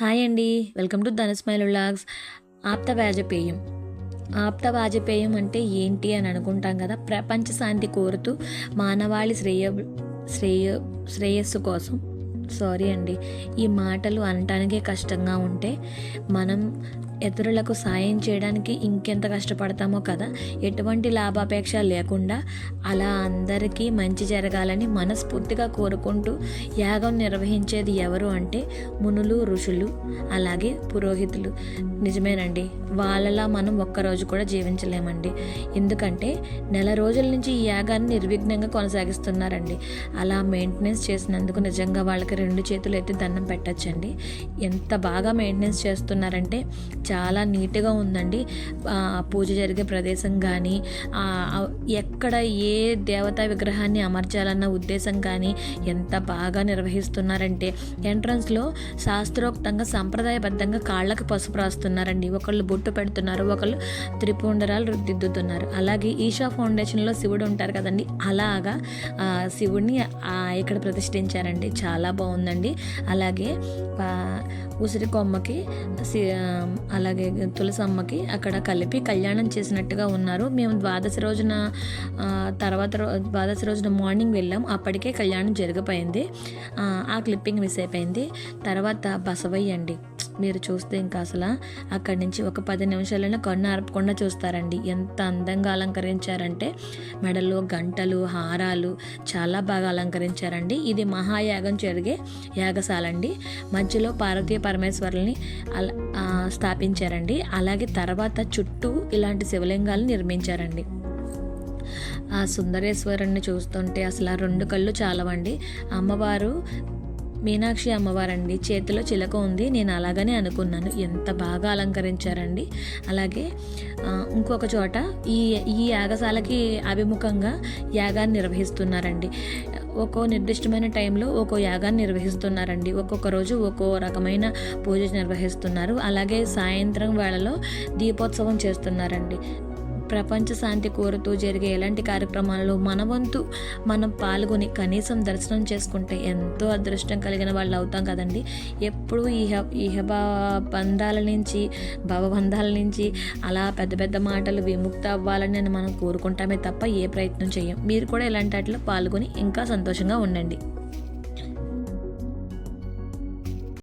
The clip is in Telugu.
హాయ్ అండి. Welcome to Dhana smile vlogs. ఆప్త వాజపేయం. ఆప్త వాజపేయం అంటే ఏంటి అని అనుకుంటాం కదా? ప్రపంచ శాంతి కోరుతూ మానవాళి శ్రేయ శ్రేయ శ్రేయస్సు కోసం సారీ అండి. ఈ మాటలు అనటానికే కష్టంగా ఉంటే మనం ఇతరులకు సాయం చేయడానికి ఇంకెంత కష్టపడతామో కదా. ఎటువంటి లాభాపేక్ష లేకుండా అలా అందరికీ మంచి జరగాలని మనస్ఫూర్తిగా కోరుకుంటూ యాగం నిర్వహించేది ఎవరు అంటే మునులు ఋషులు అలాగే పురోహితులు. నిజమేనండి. వాళ్ళలా మనం ఒక్కరోజు కూడా జీవించలేమండి. ఎందుకంటే నెల రోజుల నుంచి ఈ యాగాన్ని నిర్విఘ్నంగా కొనసాగిస్తున్నారండి. అలా మెయింటెనెన్స్ చేసినందుకు నిజంగా వాళ్ళకి రెండు చేతులు ఎత్తి దండం పెట్టచ్చండి. ఎంత బాగా మెయింటెనెన్స్ చేస్తున్నారంటే చాలా నీట్గా ఉందండి. పూజ జరిగే ప్రదేశం కానీ ఎక్కడ ఏ దేవతా విగ్రహాన్ని అమర్చాలన్న ఉద్దేశం కానీ ఎంత బాగా నిర్వహిస్తున్నారంటే ఎంట్రన్స్లో శాస్త్రోక్తంగా సంప్రదాయబద్ధంగా కాళ్ళకు పసుపు రాస్తున్నారండి. ఒకళ్ళు బొట్టు పెడుతున్నారు ఒకళ్ళు త్రిపుండరాలు రుద్దిద్దుతున్నారు. అలాగే ఈషా ఫౌండేషన్లో శివుడు ఉంటారు కదండి. అలాగా శివుడిని ఇక్కడ ప్రతిష్ఠించారండి. చాలా బాగుంది. బాగుందండి. అలాగే ఉసిరి కొమ్మకి సి- అలాగే తులసమ్మకి అక్కడ కలిపి కళ్యాణం చేసినట్టుగా ఉన్నారు. మేము ద్వాదశి రోజున తర్వాత ద్వాదశి రోజున మార్నింగ్ వెళ్ళాం. అప్పటికే కళ్యాణం జరిగిపోయింది. ఆ, ఆ క్లిప్పింగ్ మిస్ అయిపోయింది. తర్వాత బసవయ్య అండి. మీరు చూస్తే ఇంకా అసలు అక్కడి నుంచి ఒక పది నిమిషాలైనా కన్ను ఆర్పకుండా చూస్తారండి. ఎంత అందంగా అలంకరించారంటే మెడలు గంటలు హారాలు చాలా బాగా అలంకరించారండి. ఇది మహాయాగం జరిగే యాగశాల అండి మధ్యలో పార్వతీ పరమేశ్వరుల్ని అలా స్థాపించారండి. అలాగే తర్వాత చుట్టూ ఇలాంటి శివలింగాలు నిర్మించారండి. ఆ సుందరేశ్వరుణ్ణి చూస్తుంటే అసలు ఆ రెండు కళ్ళు చాలవండి. అమ్మవారు మీనాక్షి అమ్మవారండి. చేతిలో చిలక ఉంది. నేను అలాగనే అనుకున్నాను. ఎంత బాగా అలంకరించారండి. అలాగే ఇంకొక చోట ఈ ఈ యాగశాలకి అభిముఖంగా యాగాన్ని నిర్వహిస్తున్నారండి. ఒక్కో నిర్దిష్టమైన టైంలో ఒక్కో యాగాన్ని నిర్వహిస్తున్నారండి. ఒక్కొక్క రోజు ఒక్కో రకమైన పూజ నిర్వహిస్తున్నారు. అలాగే సాయంత్రం వేళలో దీపోత్సవం చేస్తున్నారండి. ప్రపంచ శాంతి కోరుతూ జరిగే ఎలాంటి కార్యక్రమాల్లో మన వంతు మనం పాల్గొని కనీసం దర్శనం చేసుకుంటే ఎంతో అదృష్టం కలిగిన వాళ్ళు అవుతాం కదండి. ఎప్పుడు ఇహ ఇహబ బంధాల నుంచి భవబంధాల నుంచి అలా పెద్ద పెద్ద మాటలు విముక్త అవ్వాలని అని మనం కోరుకుంటామే తప్ప ఏ ప్రయత్నం చేయం. మీరు కూడా ఇలాంటి వాటిలో పాల్గొని ఇంకా సంతోషంగా ఉండండి.